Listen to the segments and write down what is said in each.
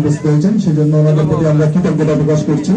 উপস্থিত হয়েছেন সেজন্য ওনাদের আমরা কৃতজ্ঞতা প্রকাশ করছি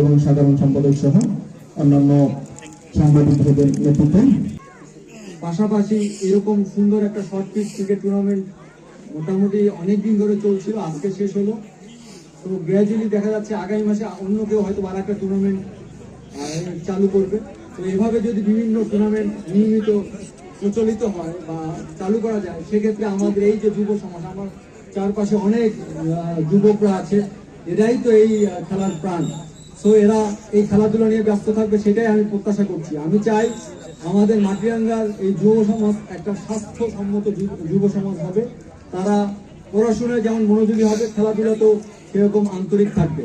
এবং সাধারণ সম্পাদক সহ অন্যান্য সাংবাদিকদের নেতৃত্বে। পাশাপাশি এরকম সুন্দর একটা শর্ট পিচ ক্রিকেট টুর্নামেন্ট মোটামুটি অনেক দিন ধরে চলছিল আজকে শেষ হলো। তো গ্র্যাজুয়ালি দেখা যাচ্ছে আগামী মাসে অন্য কেউ হয়তো আর একটা টুর্নামেন্ট চালু করবে। তো এভাবে যদি বিভিন্ন টুর্নামেন্ট নিয়মিত প্রচলিত হয় বা চালু করা যায় সেক্ষেত্রে আমাদের এই যে যুব সমাজ আমার চারপাশে অনেক যুবকরা আছে এরাই তো এই খেলার প্রাণ। সো এরা এই খেলাধুলা নিয়ে ব্যস্ত থাকবে সেটাই আমি প্রত্যাশা করছি। আমি চাই আমাদের মাটিরাঙ্গার এই যুব সমাজ একটা স্বাস্থ্যসম্মত যুব- যুব সমাজ হবে। তারা পড়াশোনায় যেমন মনোযোগী হবে খেলাধুলাতেও সেরকম আন্তরিক থাকবে।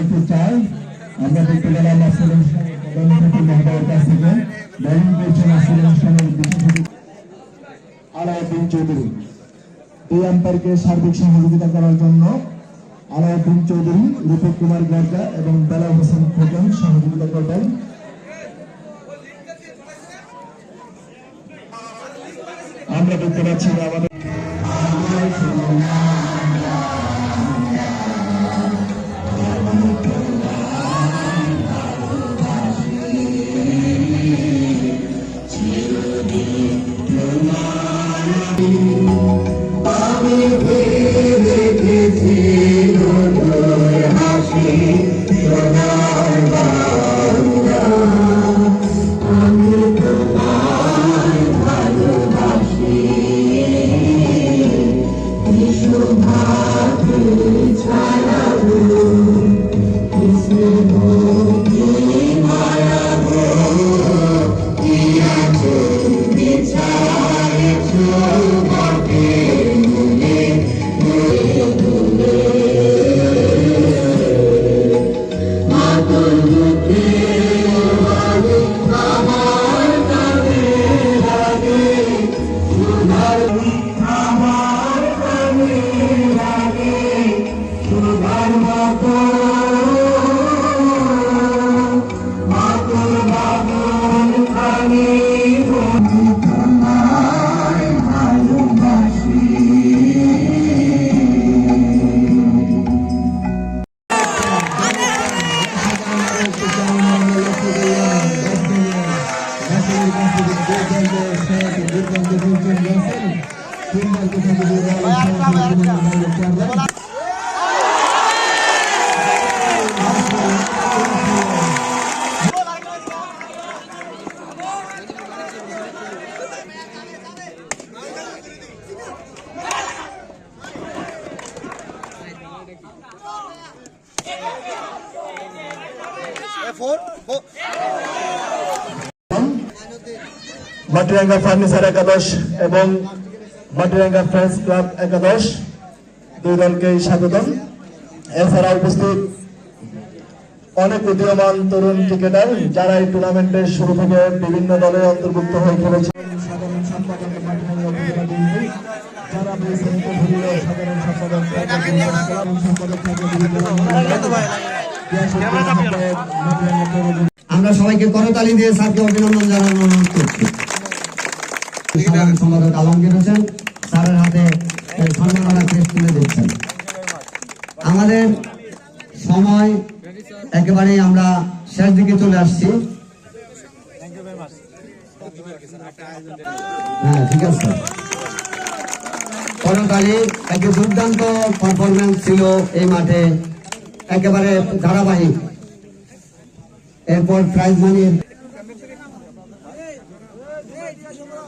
একটু চাই। আমরা দেখতে পেলাম আসল কাছ থেকে বরণ করছেন আসল অনুষ্ঠানের চৌধুরী। এই আম্পায়ারকে সার্বিক সহযোগিতা করার জন্য আলাউদ্দিন চৌধুরী, রূপক কুমার গর্জা এবং বেলা হোসেন খোকন সহযোগিতা করবেন। আমরা দেখতে পাচ্ছি আমাদের মাটিরাঙ্গা ফার্নিচার একাদশ এবং মাটিরাঙ্গা ফ্রেন্ডস ক্লাব একাদশ দুই দলকেই স্বাগতম। এছাড়া উপস্থিত অনেক উদীয়মান তরুণ ক্রিকেটার যারা এই টুর্নামেন্টের শুরু থেকে বিভিন্ন দলে অন্তর্ভুক্ত হয়ে খেলেছে আমরা সবাইকে করতালি দিয়ে স্যারকে অভিনন্দন অনুরোধ করছি আমাদের সময় একেবারে আমরা শেষ দিকে চলে আসছি। হ্যাঁ ঠিক আছে। পরকালে একটি দুর্দান্ত পারফরমেন্স ছিল এই মাঠে, একেবারে ধারাবাহিক। এরপর প্রাইজ মানির